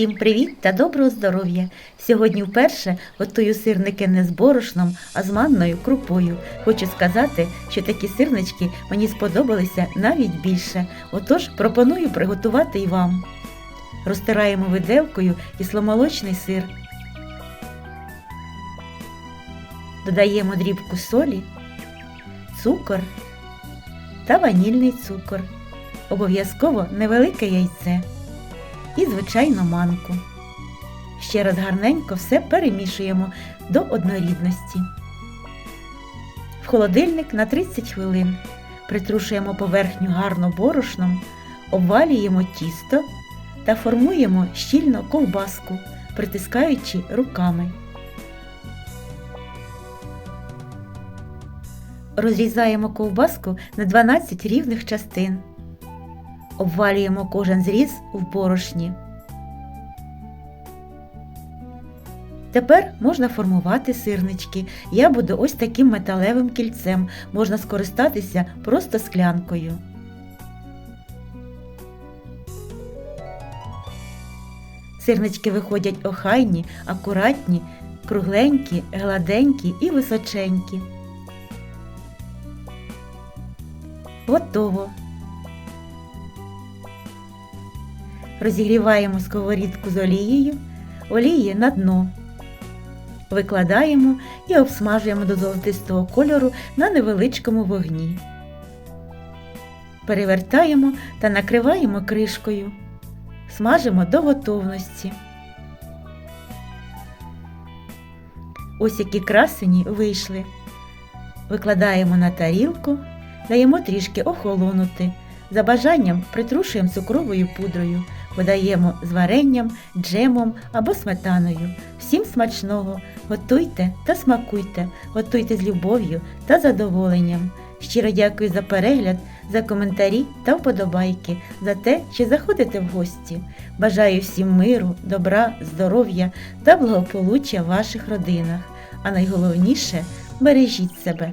Всім привіт та доброго здоров'я! Сьогодні вперше готую сирники не з борошном, а з манною крупою. Хочу сказати, що такі сирнички мені сподобалися навіть більше. Отож пропоную приготувати і вам. Розтираємо виделкою кисломолочний сир. Додаємо дрібку солі, цукор та ванільний цукор. Обов'язково невелике яйце і, звичайно, манку. Ще раз гарненько все перемішуємо до однорідності. В холодильник на 30 хвилин. Притрушуємо поверхню гарно борошном, обвалюємо тісто та формуємо щільно ковбаску, притискаючи руками. Розрізаємо ковбаску на 12 рівних частин. Обвалюємо кожен зріз в борошні. Тепер можна формувати сирнички. Я буду ось таким металевим кільцем. Можна скористатися просто склянкою. Сирнички виходять охайні, акуратні, кругленькі, гладенькі і височенькі. Готово. Розігріваємо сковорідку з олією, олії на дно. Викладаємо і обсмажуємо до золотистого кольору на невеличкому вогні. Перевертаємо та накриваємо кришкою. Смажимо до готовності. Ось які красені вийшли. Викладаємо на тарілку, даємо трішки охолонути. За бажанням притрушуємо цукровою пудрою, подаємо з варенням, джемом або сметаною. Всім смачного! Готуйте та смакуйте, готуйте з любов'ю та задоволенням. Щиро дякую за перегляд, за коментарі та вподобайки, за те, що заходите в гості. Бажаю всім миру, добра, здоров'я та благополуччя в ваших родинах. А найголовніше бережіть себе.